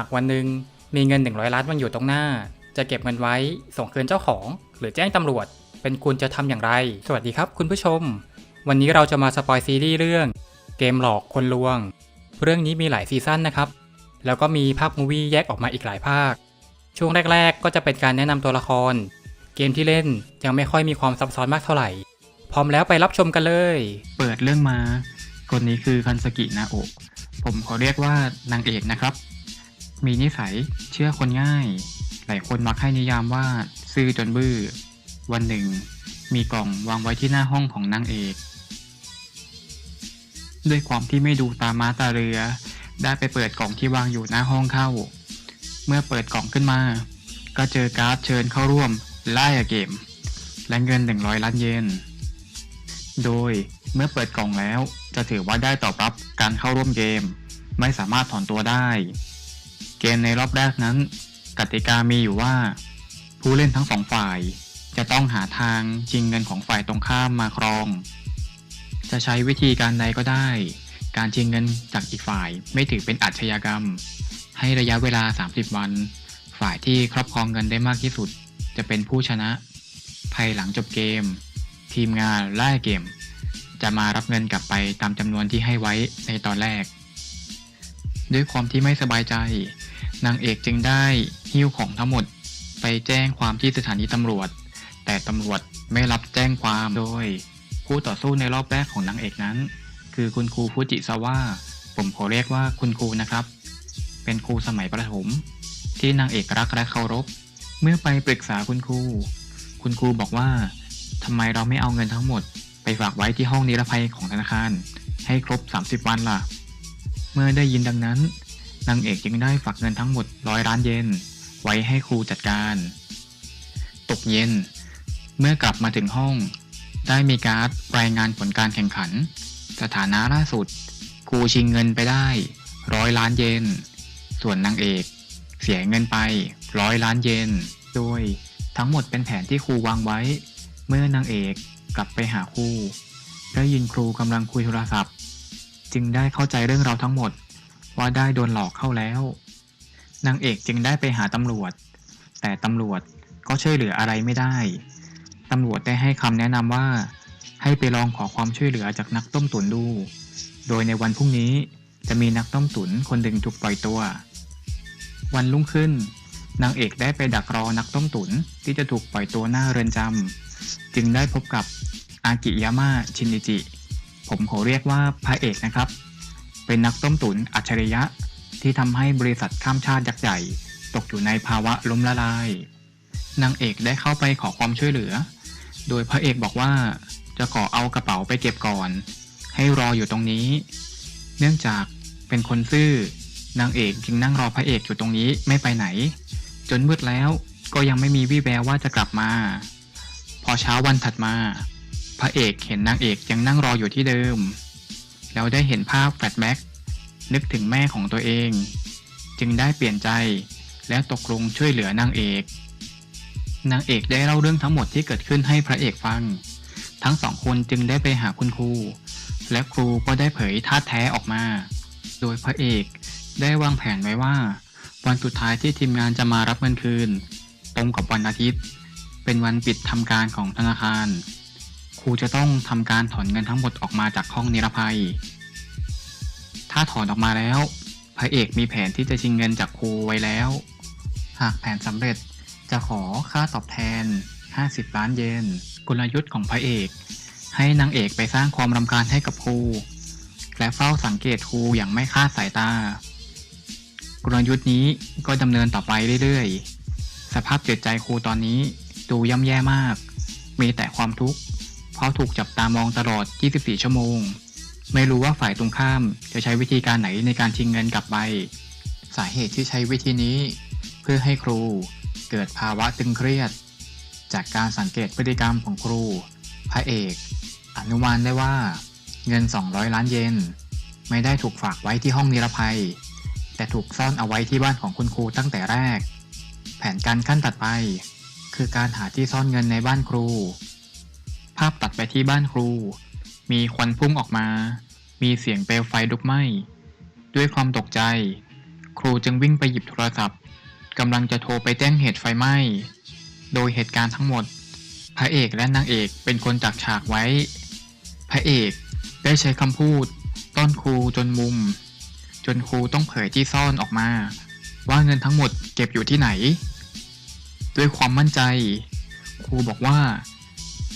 ากวันหนึ่งมีเงิน 100 ล้านวางอยู่ตรงหน้า จะเก็บเงินไว้ส่งคืนเจ้าของ หรือแจ้งตำรวจ เป็นคุณจะทำอย่างไร สวัสดีครับคุณผู้ชม วันนี้เราจะมาสปอยซีรีส์เรื่อง เกมหลอกคนลวง เรื่องนี้มีหลายซีซั่นนะครับ แล้วก็มีภาพมูวี่แยกออกมาอีกหลายภาค ช่วงแรก ๆ ก็จะเป็นการแนะนำตัวละคร เกมที่เล่นยังไม่ค่อยมีความซับซ้อนมากเท่าไหร่ พร้อมแล้วไปรับชมกันเลย เปิดเรื่องมา คนนี้คือคันสกินาโอะผมขอเรียกว่านางเอกนะครับ มีนิสัยเชื่อคนง่าย หลายคนมักให้นิยามว่า ซื่อจนบื้อ วันหนึ่ง มีกล่องวางไว้ที่หน้าห้องของนางเอก ด้วยความที่ไม่ดูตาม้าตาเรือ ได้ไปเปิดกล่องที่วางอยู่หน้าห้องเข้า เมื่อเปิดกล่องขึ้นมา ก็เจอการ์ดเชิญเข้าร่วมไล่เกม และเงิน 100 ล้านเยน โดยเมื่อเปิดกล่องแล้วจะถือว่าได้ตอบรับการเข้าร่วมเกม ไม่สามารถถอนตัวได้ เกมในรอบแรกนั้น กติกามีอยู่ว่า ผู้เล่นทั้งสองฝ่าย จะต้องหาทางชิงเงินของฝ่ายตรงข้ามมาครอง จะใช้วิธีการใดก็ได้ การชิงเงินจากอีกฝ่ายไม่ถือเป็นอาชญากรรม ให้ระยะเวลา 30 วัน ฝ่ายที่ครอบครองเงินได้มากที่สุด จะเป็นผู้ชนะ ภายหลังจบเกม ทีมงานไล่เกม จะมารับเงินกลับไปตามจำนวนที่ให้ไว้ในตอนแรก ด้วยความที่ไม่สบายใจ นางเอกจึงได้หิ้วของทั้งหมดไปแจ้งความที่สถานีตำรวจ แต่ตำรวจไม่รับแจ้งความโดยผู้ต่อสู้ในรอบแรกของนางเอกนั้น คือคุณครูฟูจิซาวะผมขอเรียกว่าคุณครูนะครับ เป็นครูสมัยประถม ที่นางเอกรักและเคารพ เมื่อไปปรึกษาคุณครู คุณครูบอกว่าทำไมเราไม่เอาเงินทั้งหมด ไปฝากไว้ที่ห้องนิรภัยของธนาคาร ให้ครบ 30 วันล่ะ เมื่อได้ยินดังนั้น นางเอกจึงได้ฝากเงินทั้งหมดร้อยล้านเยนไว้ให้ครูจัดการ ตกเย็น เมื่อกลับมาถึงห้อง ได้มีการ์ดรายงานผลการแข่งขัน สถานะล่าสุด ครูชิงเงินไปได้ร้อยล้านเยนส่วนนางเอกเสียเงินไปร้อยล้านเยนโดยทั้งหมดเป็นแผนที่ครูวางไว้ เมื่อนางเอกกลับไปหาครูได้ยินครูกำลังคุยโทรศัพท์ จึงได้เข้าใจเรื่องราวทั้งหมด ว่าได้โดนหลอกเข้าแล้ว นางเอกจึงได้ไปหาตำรวจ แต่ตำรวจก็ช่วยเหลืออะไรไม่ได้ ตำรวจได้ให้คำแนะนำว่า ให้ไปลองขอความช่วยเหลือจากนักต้มตุ๋นดู โดยในวันพรุ่งนี้จะมีนักต้มตุ๋นคนหนึ่งถูกปล่อยตัว วันรุ่งขึ้น นางเอกได้ไปดักรอนักต้มตุ๋นที่จะถูกปล่อยตัวหน้าเรือนจำจึงได้พบกับอากิยาม่าชินิจิ ผมขอเรียกว่าพระเอกนะครับ เป็นนักต้มตุ๋นอัจฉริยะ ที่ทำให้บริษัทข้ามชาติยักษ์ใหญ่ ตกอยู่ในภาวะล้มละลาย นางเอกได้เข้าไปขอความช่วยเหลือ โดยพระเอกบอกว่าจะขอเอากระเป๋าไปเก็บก่อน ให้รออยู่ตรงนี้ เนื่องจากเป็นคนซื่อนางเอกจึงนั่งรอพระเอกอยู่ตรงนี้ไม่ไปไหน จนมืดแล้วก็ยังไม่มีวี่แววว่าจะกลับมา พอเช้าวันถัดมา พระเอกเห็นนางเอกยังนั่งรออยู่ที่เดิม แล้วได้เห็นภาพแฟลชแบ็กนึกถึงแม่ของตัวเอง จึงได้เปลี่ยนใจและตกลงช่วยเหลือนางเอก นางเอกได้เล่าเรื่องทั้งหมดที่เกิดขึ้นให้พระเอกฟัง ทั้งสองคนจึงได้ไปหาคุณครู และครูก็ได้เผยท่าแท้ออกมา โดยพระเอกได้วางแผนไว้ว่า วันสุดท้ายที่ทีมงานจะมารับเงินคืน ตรงกับวันอาทิตย์ เป็นวันปิดทำการของธนาคาร ครูจะต้องทำการถอนเงินทั้งหมดออกมาจากห้องนิรภัย ถ้าถอนออกมาแล้ว พระเอกมีแผนที่จะชิงเงินจากครูไว้แล้ว หากแผนสำเร็จจะขอค่าตอบแทน 50 ล้านเยน กลยุทธ์ของพระเอก ให้นางเอกไปสร้างความรำคาญให้กับครู และเฝ้าสังเกตครูอย่างไม่คาดสายตา กลยุทธ์นี้ก็ดำเนินต่อไปเรื่อยๆ สภาพจิตใจครูตอนนี้ดูย่ำแย่มาก มีแต่ความทุกข์ เพราะถูกจับตามองตลอด 24 ชั่วโมง ไม่รู้ว่าฝ่ายตรงข้ามจะใช้วิธีการไหนในการชิงเงินกลับไป สาเหตุที่ใช้วิธีนี้ เพื่อให้ครูเกิดภาวะตึงเครียด จากการสังเกตพฤติกรรมของครู พระเอก อนุมานได้ว่า เงิน 200 ล้านเยนไม่ได้ถูกฝากไว้ที่ห้องนิรภัย แต่ถูกซ่อนเอาไว้ที่บ้านของคุณครูตั้งแต่แรก แผนการขั้นตัดไป คือการหาที่ซ่อนเงินในบ้านครู ภาพตัดไปที่บ้านครู มีควันพุ่งออกมา มีเสียงเปลวไฟลุกไหม้ ด้วยความตกใจ ครูจึงวิ่งไปหยิบโทรศัพท์กำลังจะโทรไปแจ้งเหตุไฟไหม้ โดยเหตุการณ์ทั้งหมด พระเอกและนางเอกเป็นคนจักฉากไว้ พระเอกได้ใช้คำพูด ต้อนครูจนมุม จนครูต้องเผยที่ซ่อนออกมา ว่าเงินทั้งหมดเก็บอยู่ที่ไหน ด้วยความมั่นใจ ครูบอกว่า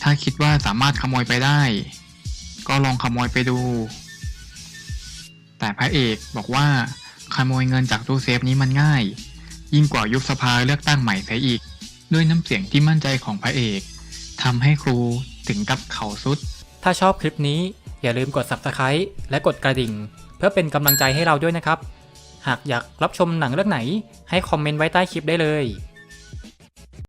ถ้าคิดว่าสามารถขโมยไปได้ ก็ลองขโมยไปดู แต่พระเอกบอกว่าขโมยเงินจากตู้เซฟนี้มันง่าย ยิ่งกว่ายุบสภาเลือกตั้งใหม่เสียอีก ด้วยน้ำเสียงที่มั่นใจของพระเอกทำให้ครูถึงกับเข่าสุด ถ้าชอบคลิปนี้อย่าลืมกด Subscribe และกดกระดิ่ง เพื่อเป็นกำลังใจให้เราด้วยนะครับ หากอยากรับชมหนังเรื่องไหน ให้คอมเมนต์ไว้ใต้คลิปได้เลย